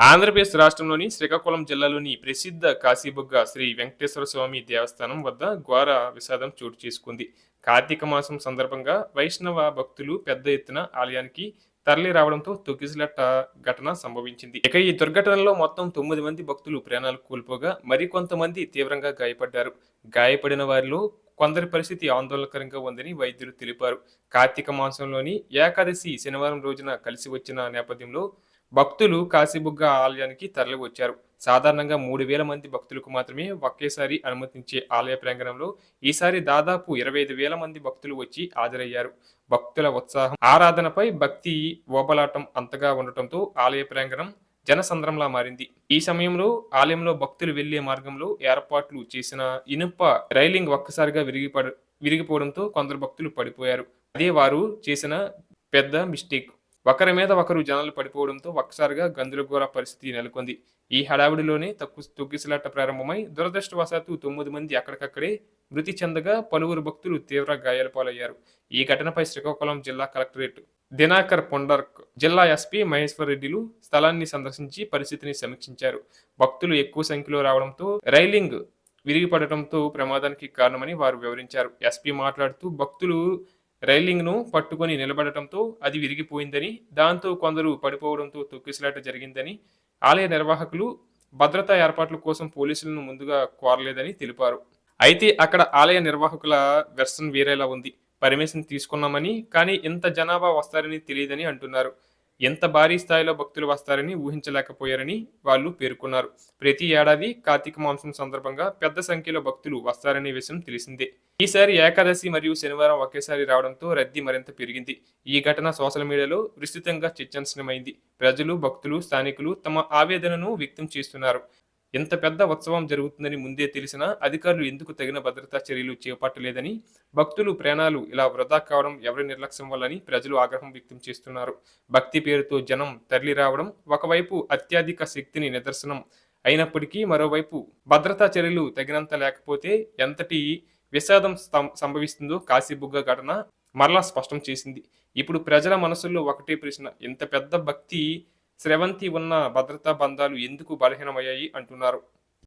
ఆంధ్రప్రదేశ్ రాష్ట్రంలోని శ్రీకాకుళం జిల్లాలోని ప్రసిద్ధ కాశీబుగ్గ శ్రీ వెంకటేశ్వర స్వామి దేవస్థానం వద్ద ఘోర విషాదం చోటు చేసుకుంది. కార్తీక మాసం సందర్భంగా వైష్ణవ భక్తులు పెద్ద ఎత్తున ఆలయానికి తరలి రావడంతో తొక్కిసలట్ట ఘటన సంభవించింది. ఇక ఈ దుర్ఘటనలో మొత్తం తొమ్మిది మంది భక్తులు ప్రాణాలు కోల్పోగా మరికొంతమంది తీవ్రంగా గాయపడ్డారు. గాయపడిన వారిలో కొందరి పరిస్థితి ఆందోళనకరంగా ఉందని వైద్యులు తెలిపారు. కార్తీక మాసంలోని ఏకాదశి శనివారం రోజున కలిసి వచ్చిన నేపథ్యంలో భక్తులు కాశీబుగ్గ ఆలయానికి తరలివచ్చారు. సాధారణంగా మూడు వేల మంది భక్తులకు మాత్రమే ఒకేసారి అనుమతించే ఆలయ ప్రాంగణంలో ఈసారి దాదాపు ఇరవై ఐదు వేల మంది భక్తులు వచ్చి హాజరయ్యారు. భక్తుల ఉత్సాహం ఆరాధనపై భక్తి ఓబలాటం అంతగా ఉండటంతో ఆలయ ప్రాంగణం జనసంద్రంలా మారింది. ఈ సమయంలో ఆలయంలో భక్తులు వెళ్ళే మార్గంలో ఏర్పాట్లు చేసిన ఇనుప రైలింగ్ ఒక్కసారిగా విరిగిపడ విరిగిపోవడంతో కొందరు భక్తులు పడిపోయారు. అదే వారు చేసిన పెద్ద మిస్టేక్. ఒకరి మీద ఒకరు జనాలు పడిపోవడంతో ఒక్కసారిగా గందరగోళ పరిస్థితి నెలకొంది. ఈ హడావిడిలోనే తక్కు తొగ్గిసలాట ప్రారంభమై దురదృష్టవశాత్తు తొమ్మిది మంది అక్కడికక్కడే మృతి చెందగా పలువురు భక్తులు తీవ్ర గాయాల పాలయ్యారు. ఈ ఘటనపై శ్రీకాకుళం జిల్లా కలెక్టరేట్ దినాకర్ పొండర్క్ జిల్లా ఎస్పీ మహేశ్వర్ రెడ్డిలు స్థలాన్ని సందర్శించి పరిస్థితిని సమీక్షించారు. భక్తులు ఎక్కువ సంఖ్యలో రావడంతో రైలింగ్ విరిగిపడటంతో ప్రమాదానికి కారణమని వారు వివరించారు. ఎస్పీ మాట్లాడుతూ భక్తులు రైలింగ్ను పట్టుకొని నిలబడటంతో అది విరిగిపోయిందని దాంతో కొందరు పడిపోవడంతో తొక్కిసలాట జరిగిందని ఆలయ నిర్వాహకులు భద్రతా ఏర్పాట్ల కోసం పోలీసులను ముందుగా కోరలేదని తెలిపారు. అయితే అక్కడ ఆలయ నిర్వాహకుల వెర్షన్ వేరేలా ఉంది. పర్మిషన్ తీసుకున్నామని కానీ ఇంత జనాభా వస్తారని తెలియదని అంటున్నారు. ఎంత భారీ స్థాయిలో భక్తులు వస్తారని ఊహించలేకపోయారని వాళ్ళు పేర్కొన్నారు. ప్రతి ఏడాది కార్తీక మాంసం సందర్భంగా పెద్ద సంఖ్యలో భక్తులు వస్తారనే విషయం తెలిసిందే. ఈసారి ఏకాదశి మరియు శనివారం ఒకేసారి రావడంతో రద్దీ మరింత పెరిగింది. ఈ ఘటన సోషల్ మీడియాలో విస్తృతంగా చర్చనీయమైంది. ప్రజలు భక్తులు స్థానికులు తమ ఆవేదనను వ్యక్తం చేస్తున్నారు. ఇంత పెద్ద ఉత్సవం జరుగుతుందని ముందే తెలిసినా అధికారులు ఎందుకు తగిన భద్రతా చర్యలు చేపట్టలేదని భక్తులు ప్రాణాలు ఇలా వృధా కావడం ఎవరి నిర్లక్ష్యం వల్లని ప్రజలు ఆగ్రహం వ్యక్తం చేస్తున్నారు. భక్తి పేరుతో జనం తరలి రావడం ఒకవైపు అత్యధిక శక్తిని నిదర్శనం అయినప్పటికీ మరోవైపు భద్రతా చర్యలు తగినంత లేకపోతే ఎంతటి విషాదం సంభవిస్తుందో కాశీబుగ్గ ఘటన మరలా స్పష్టం చేసింది. ఇప్పుడు ప్రజల మనసుల్లో ఒకటే ప్రశ్న ఇంత పెద్ద భక్తి స్రవంతి ఉన్న భద్రతా బంధాలు ఎందుకు బలహీనమయ్యాయి అంటున్నారు.